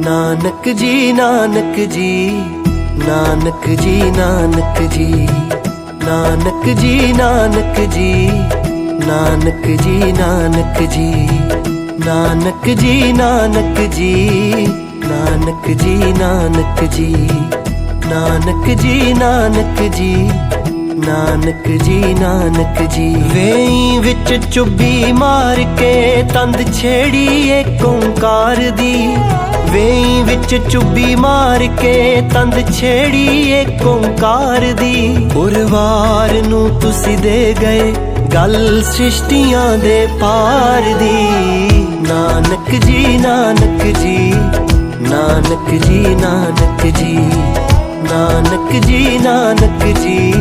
ਨਾਨਕ ਜੀ ਨਾਨਕ ਜੀ ਨਾਨਕ ਜੀ ਨਾਨਕ ਜੀ ਨਾਨਕ ਜੀ ਨਾਨਕ ਜੀ ਨਾਨਕ ਜੀ ਨਾਨਕ ਜੀ ਨਾਨਕ ਜੀ ਨਾਨਕ ਜੀ ਨਾਨਕ ਜੀ ਨਾਨਕ ਜੀ ਨਾਨਕ ਜੀ ਨਾਨਕ ਜੀ ਨਾਨਕ ਜੀ ਨਾਨਕ ਜੀ ਵੇਈ ਵਿੱਚ ਚੁੱਭੀ ਮਾਰ ਕੇ ਤੰਦ ਛੇੜੀ ਏ ਓੰਕਾਰ ਦੀ ਵੇਈ ਵਿੱਚ ਚੁੱਭੀ ਮਾਰ ਕੇ ਤੰਦ ਛੇੜੀ ਏ ਓੰਕਾਰ ਦੀ। ਉਰਵਾਰ ਨੂੰ ਤੁਸੀਂ ਦੇ ਗਏ ਗੱਲ ਸ੍ਰਿਸ਼ਟੀਆਂ ਦੇ ਪਾਰ ਦੀ। ਨਾਨਕ ਜੀ ਨਾਨਕ ਜੀ ਨਾਨਕ ਜੀ ਨਾਨਕ ਜੀ ਨਾਨਕ ਜੀ ਨਾਨਕ ਜੀ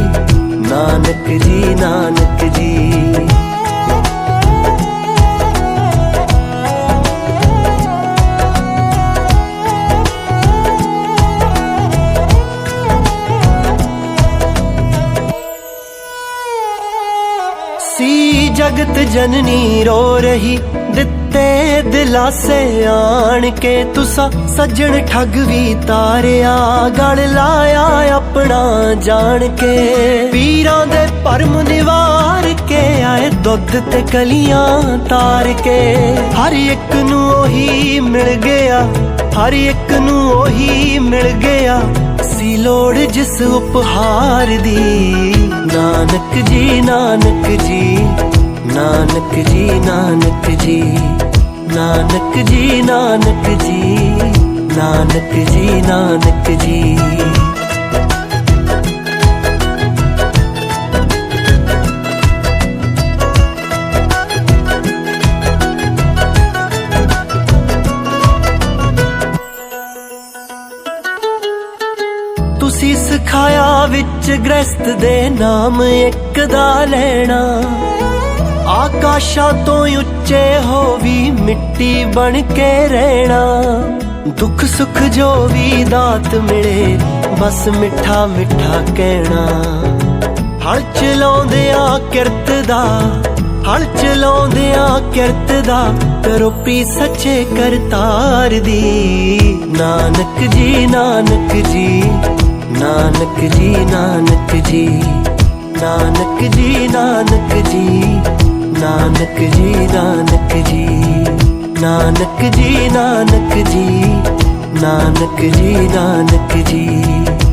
ਨਾਨਕ ਜੀ ਨਾਨਕ ਜੀ। ਜਗਤ ਜਨਨੀ ਰੋ ਰਹੀ, ਦਿੱਤੇ ਦਿਲਾਸੇ ਆਣ ਕੇ ਤੁਸਾਂ ਸੱਜਣ ਠੱਗ ਵੀ ਤਾਰਿਆ, ਗਲ ਲਾਇਆ ਆਪਣਾ ਜਾਣ ਕੇ ਪੀਰਾਂ ਦੇ ਪਰਮ ਨਿਵਾਰ ਕੇ ਆਏ ਦੁੱਧ ਤੇ ਕਲੀਆਂ ਤਾਰ ਕੇ ਹਰ ਇੱਕ ਨੂੰ ਉਹੀ ਮਿਲ ਗਿਆ, ਹਰ ਇੱਕ ਨੂੰ ਉਹੀ ਮਿਲ ਗਿਆ, ਸੀ ਲੋੜ ਜਿਸ ਉਪਹਾਰ ਦੀ। ਨਾਨਕ ਜੀ ਨਾਨਕ ਜੀ। ਨਾਨਕ ਜੀ ਨਾਨਕ ਜੀ ਨਾਨਕ ਜੀ ਨਾਨਕ ਜੀ ਨਾਨਕ ਜੀ ਨਾਨਕ ਜੀ। ਤੁਸੀਂ ਸਿਖਾਇਆ ਵਿੱਚ ਗ੍ਰਸਤ ਦੇ ਨਾਮ ਇੱਕ ਦਾ ਲੈਣਾ। ਆਕਾਸ਼ਾਂ ਤੋਂ ਉੱਚੇ ਹੋ ਵੀ ਮਿੱਟੀ ਬਣ ਕੇ ਰਹਿਣਾ। ਦੁੱਖ ਸੁੱਖ ਜੋ ਵੀ ਦਾਤ ਮਿਲੇ, ਬਸ ਮਿੱਠਾ ਮਿੱਠਾ ਕਹਿਣਾ। ਹਲ ਚਲਾਉਂਦਿਆਂ ਕਿਰਤ ਦਾ, ਹਲ ਚਲਾਉਂਦਿਆਂ ਕਿਰਤ ਦਾ ਕਰੋ ਪੀ ਸੱਚੇ ਕਰਤਾਰ ਦੀ। ਨਾਨਕ ਜੀ ਨਾਨਕ ਜੀ ਨਾਨਕ ਜੀ ਨਾਨਕ ਜੀ ਨਾਨਕ ਜੀ ਨਾਨਕ ਜੀ। ਨਾਨਕ ਜੀ ਨਾਨਕ ਜੀ ਨਾਨਕ ਜੀ ਨਾਨਕ ਜੀ ਨਾਨਕ ਜੀ ਨਾਨਕ ਜੀ।